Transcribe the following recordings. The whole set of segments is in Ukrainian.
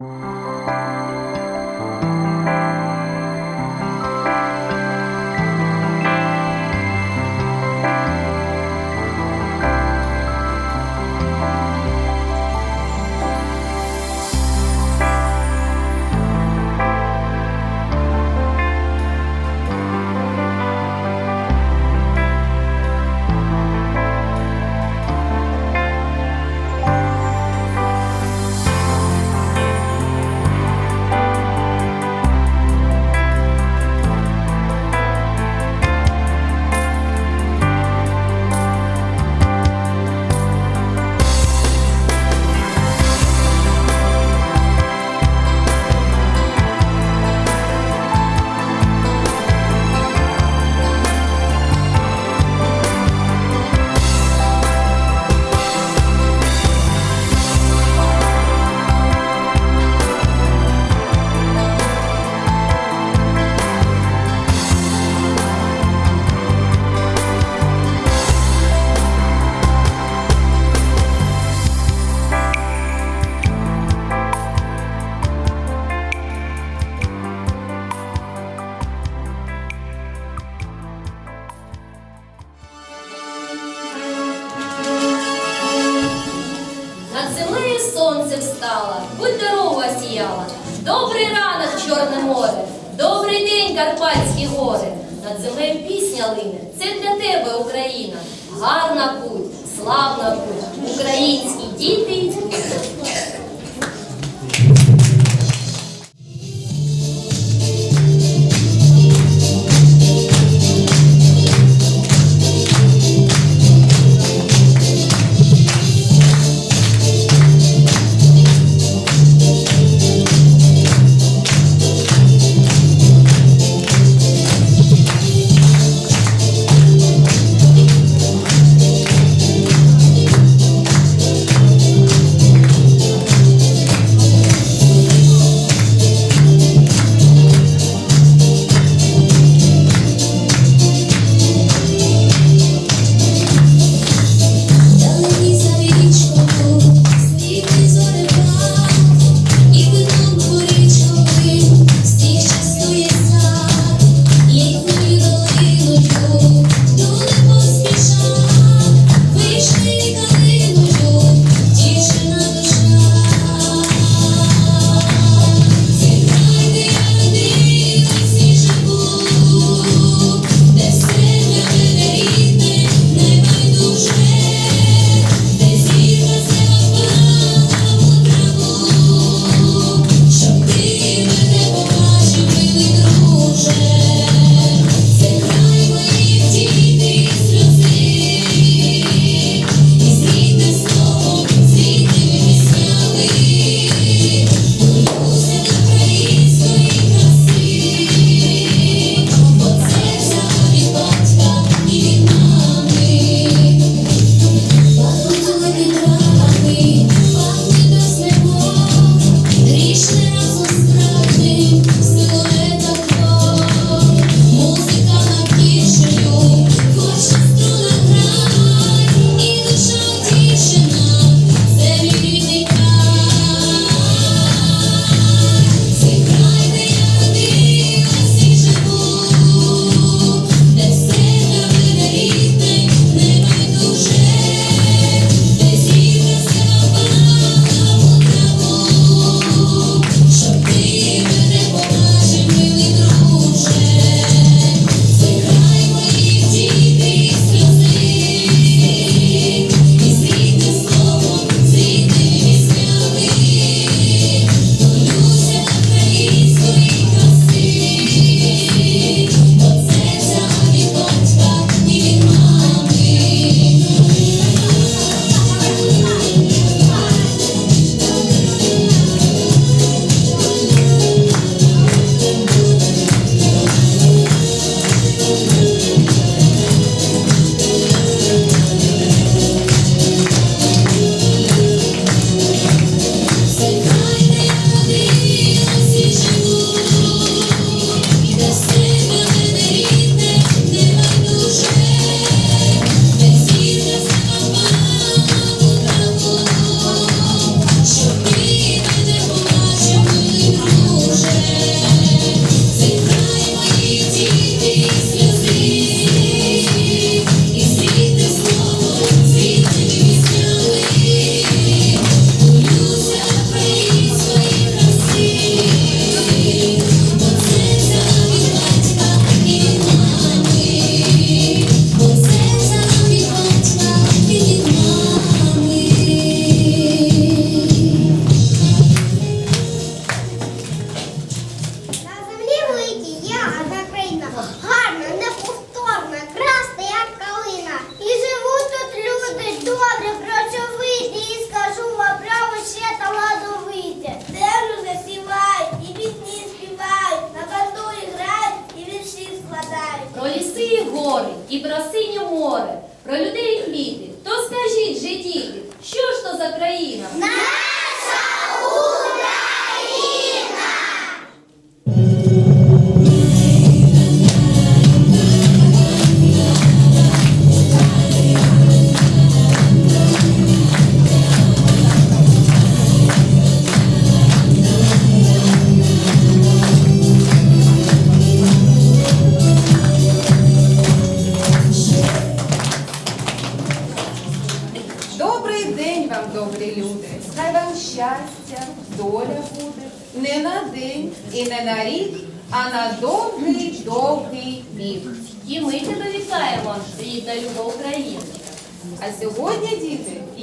Над Чорне море, добрий день, Карпатські гори. Над землею пісня лине, це для тебе, Україна. Гарна путь, славна путь, українські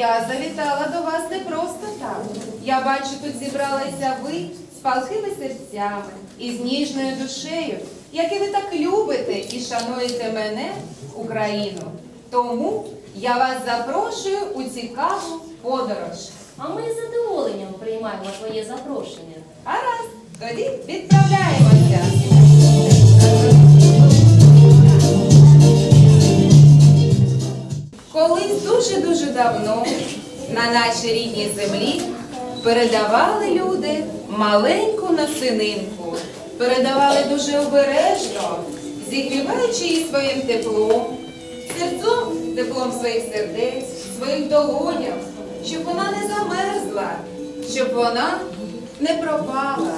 я завітала до вас не просто так. Я бачу, тут зібралися ви з палкими серцями і з ніжною душею, які ви так любите і шануєте мене, Україну. Тому я вас запрошую у цікаву подорож. А ми з задоволенням приймаємо твоє запрошення. Гаразд, тоді відправляємося. Колись дуже-дуже давно на нашій рідній землі передавали люди маленьку насининку. Передавали дуже обережно, зігріваючи її своїм теплом, серцем, теплом своїх сердець, своїх долонях, щоб вона не замерзла, щоб вона не пропала.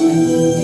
І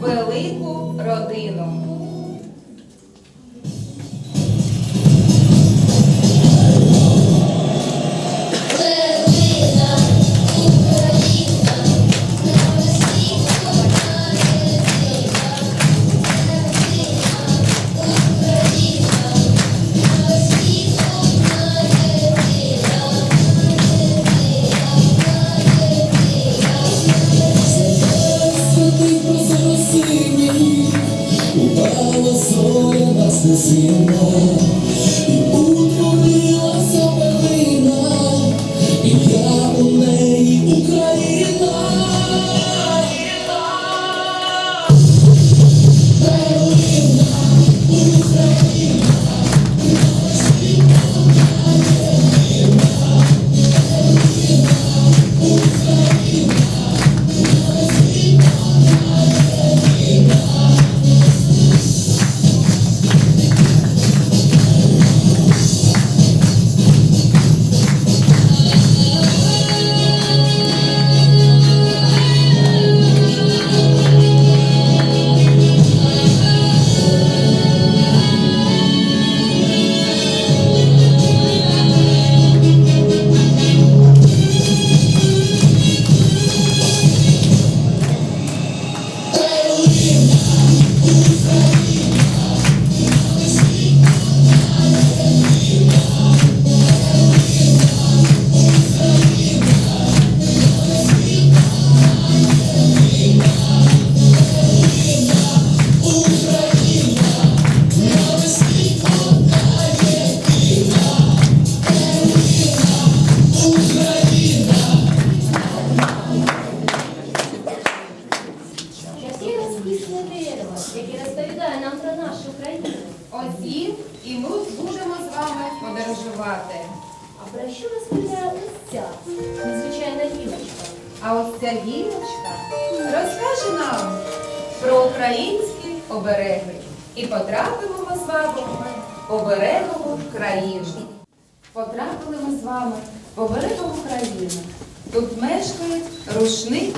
велику родину. який розповідає нам про нашу країну. Ось він і ми будемо з вами подорожувати. А про що розповідає ось ця незвичайна гілочка? А ось ця гілочка розкаже нам про українські обереги. І потрапимо ми з вами в оберегову країну. Потрапили ми з вами в оберегову країну. Тут мешкають рушник,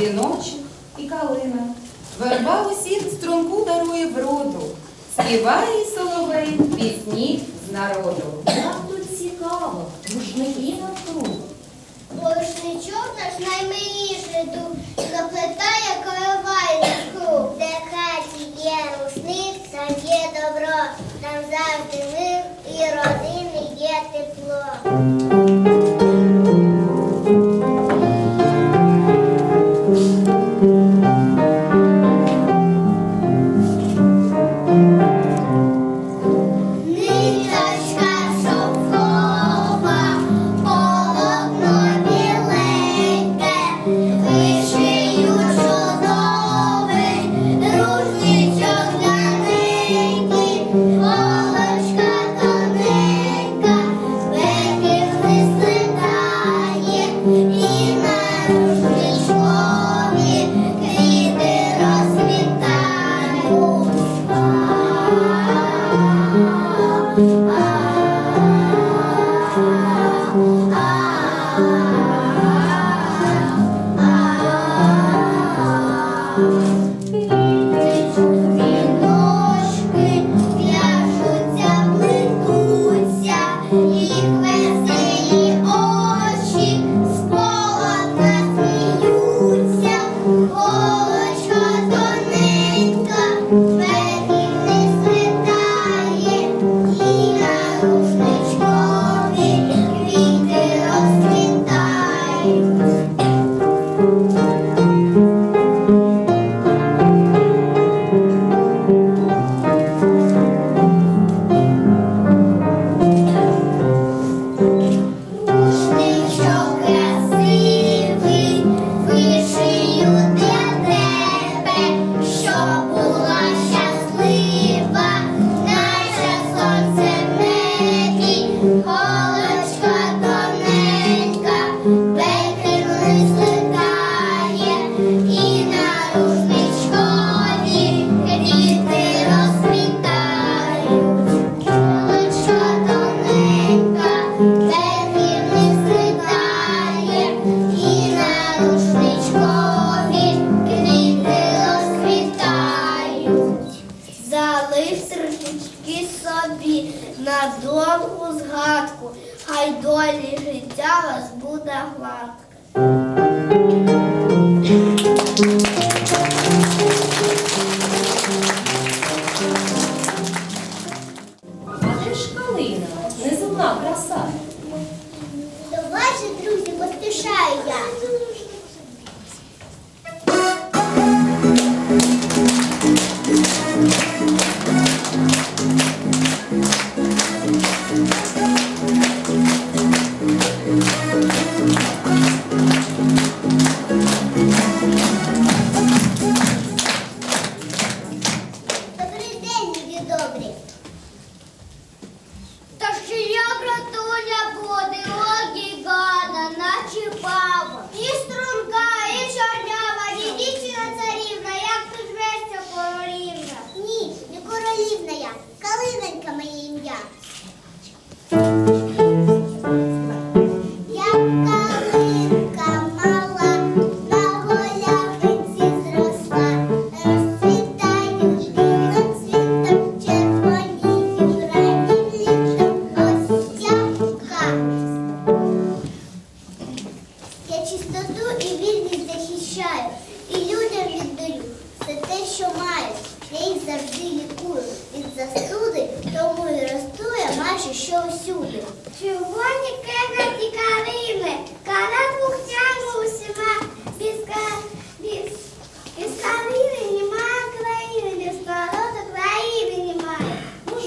віночок і калина. Верба усіх струнку дарує вроду, співає соловей пісні з народу. Нам тут цікаво, рушники на труп. Божний рушничок ж наймиліший дух заплетає 晒眼睛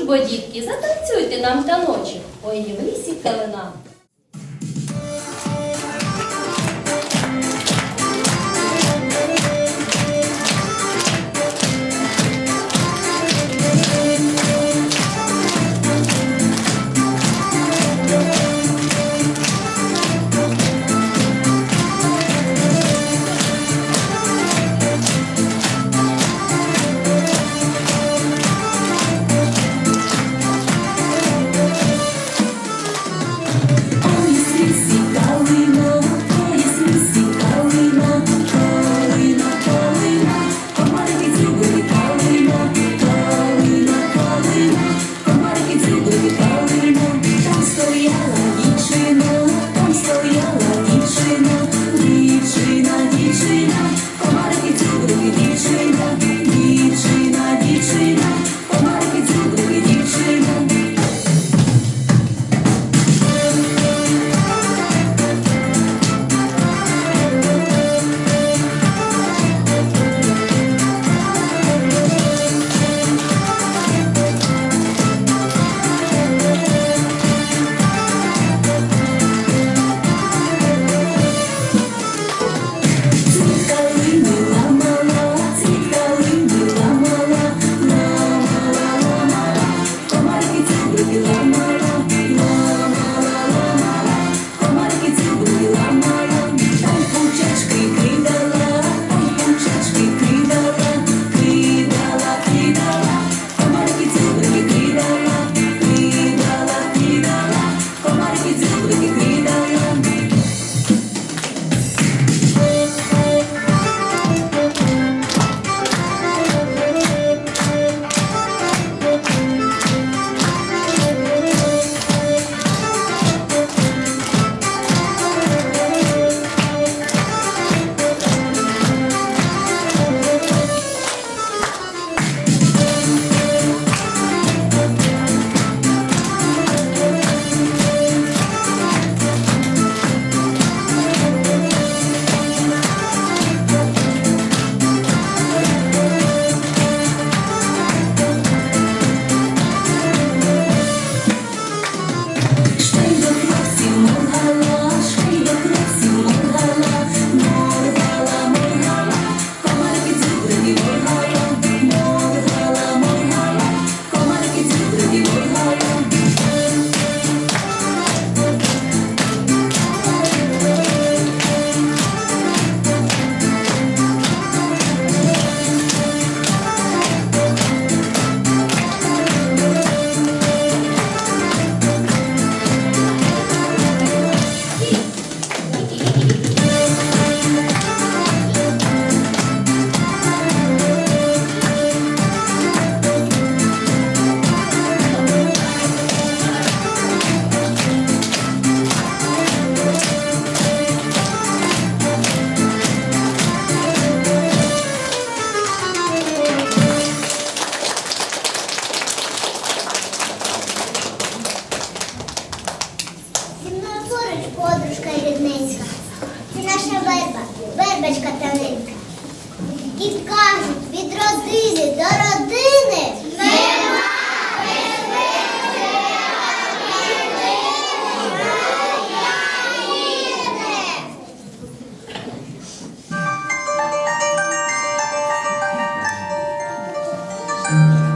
бо, дітки, затанцюйте нам таночок, ой, в лісі калина. Так